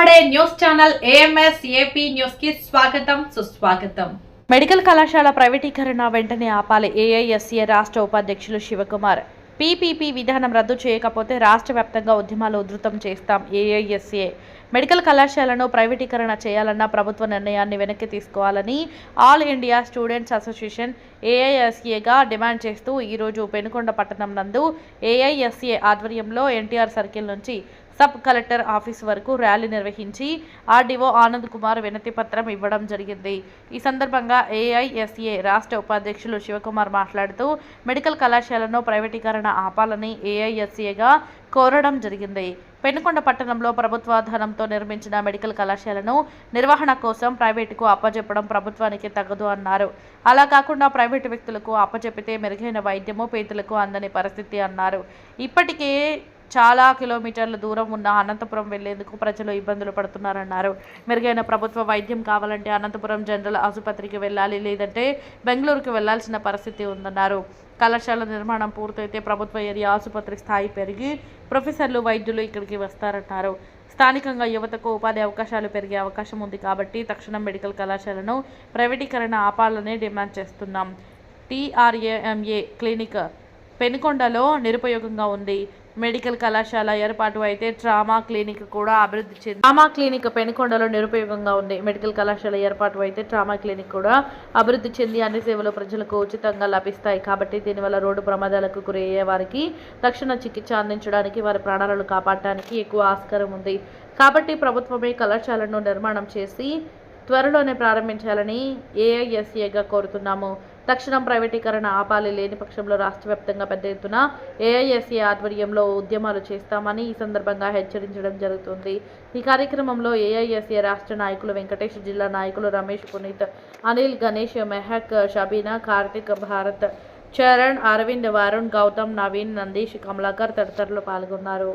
మాట్లాడే news channel AMS AP న్యూస్కి స్వాగతం సుస్వాగతం. మెడికల్ కళాశాల ప్రైవేటీకరణ వెంటనే ఆపాలి ఏఐఎస్ఏ రాష్ట్ర ఉపాధ్యక్షులు శివకుమార్. పీపీపీ విధానం రద్దు చేయకపోతే రాష్ట్ర వ్యాప్తంగా ఉద్యమాలు ఉధృతం చేస్తాం ఏఐఎస్ఏ. మెడికల్ కళాశాలను ప్రైవేటీకరణ చేయాలన్న ప్రభుత్వ నిర్ణయాన్ని వెనక్కి తీసుకోవాలని ఆల్ ఇండియా స్టూడెంట్స్ అసోసియేషన్ ఏఐఎస్ఏగా డిమాండ్ చేస్తూ ఈరోజు పెనుకొండ పట్టణం నందు ఏఐఎస్ఏ ఆధ్వర్యంలో ఎన్టీఆర్ సర్కిల్ నుంచి సబ్ కలెక్టర్ ఆఫీస్ వరకు ర్యాలీ నిర్వహించి ఆర్డీఓ ఆనంద్ కుమార్ వినతి పత్రం ఇవ్వడం జరిగింది. ఈ సందర్భంగా ఏఐఎస్ఏ రాష్ట్ర ఉపాధ్యక్షులు శివకుమార్ మాట్లాడుతూ మెడికల్ కళాశాలను ప్రైవేటీకరణ ఆపాలని ఏఐఎస్ఏగా కోరడం జరిగింది. పెనుకొండ పట్టణంలో ప్రభుత్వాధనంతో నిర్మించిన మెడికల్ కళాశాలను నిర్వహణ కోసం ప్రైవేటుకు అప్పజెప్పడం ప్రభుత్వానికి తగదు అన్నారు. అలా కాకుండా ప్రైవేటు వ్యక్తులకు అప్పచెప్పితే మెరుగైన వైద్యము పేదలకు అందని పరిస్థితి అన్నారు. ఇప్పటికే చాలా కిలోమీటర్ల దూరం ఉన్న అనంతపురం వెళ్ళేందుకు ప్రజలు ఇబ్బందులు పడుతున్నారన్నారు. మెరుగైన ప్రభుత్వ వైద్యం కావాలంటే అనంతపురం జనరల్ ఆసుపత్రికి వెళ్ళాలి లేదంటే బెంగళూరుకు వెళ్ళాల్సిన పరిస్థితి ఉందన్నారు. కళాశాల నిర్మాణం పూర్తయితే ప్రభుత్వ ఏరియా ఆసుపత్రి స్థాయి పెరిగి ప్రొఫెసర్లు వైద్యులు ఇక్కడికి వస్తారన్నారు. స్థానికంగా యువతకు ఉపాధి అవకాశాలు పెరిగే అవకాశం ఉంది కాబట్టి తక్షణం మెడికల్ కళాశాలను ప్రైవేటీకరణ ఆపాలని డిమాండ్ చేస్తున్నాం. టీఆర్ఏఎంఏ క్లినిక్ పెనుకొండలో నిరుపయోగంగా ఉంది. మెడికల్ కళాశాల ఏర్పాటు అయితే ట్రామా క్లినిక్ కూడా అభివృద్ధి చెంది ట్రామా క్లినిక్ పెనుకొండలో నిరుపయోగంగా ఉంది. మెడికల్ కళాశాల ఏర్పాటు అయితే ట్రామా క్లినిక్ కూడా అభివృద్ధి చెంది అన్ని సేవలు ప్రజలకు ఉచితంగా లభిస్తాయి. కాబట్టి దీనివల్ల రోడ్డు ప్రమాదాలకు గురయ్యే వారికి తక్షణ చికిత్స అందించడానికి వారి ప్రాణాలను కాపాడటానికి ఎక్కువ ఆస్కారం ఉంది. కాబట్టి ప్రభుత్వమే కళాశాలను నిర్మాణం చేసి త్వరలోనే ప్రారంభించాలని ఏఐఎస్ఏగా కోరుతున్నాము. తక్షణం ప్రైవేటీకరణ ఆపాలి లేని పక్షంలో రాష్ట్ర వ్యాప్తంగా పెద్ద ఎత్తున ఏఐఎస్ఏ ఆధ్వర్యంలో ఉద్యమాలు చేస్తామని ఈ సందర్భంగా హెచ్చరించడం జరుగుతుంది. ఈ కార్యక్రమంలో ఏఐఎస్ఏ రాష్ట్ర నాయకులు వెంకటేష్ జిల్లా నాయకులు రమేష్ పునీత్ అనిల్ గణేష్ మెహక్ షబీనా కార్తిక్ భారత్ చరణ్ అరవింద్ వరుణ్ గౌతమ్ నవీన్ నందీష్ కమలాకర్ తదితరులు పాల్గొన్నారు.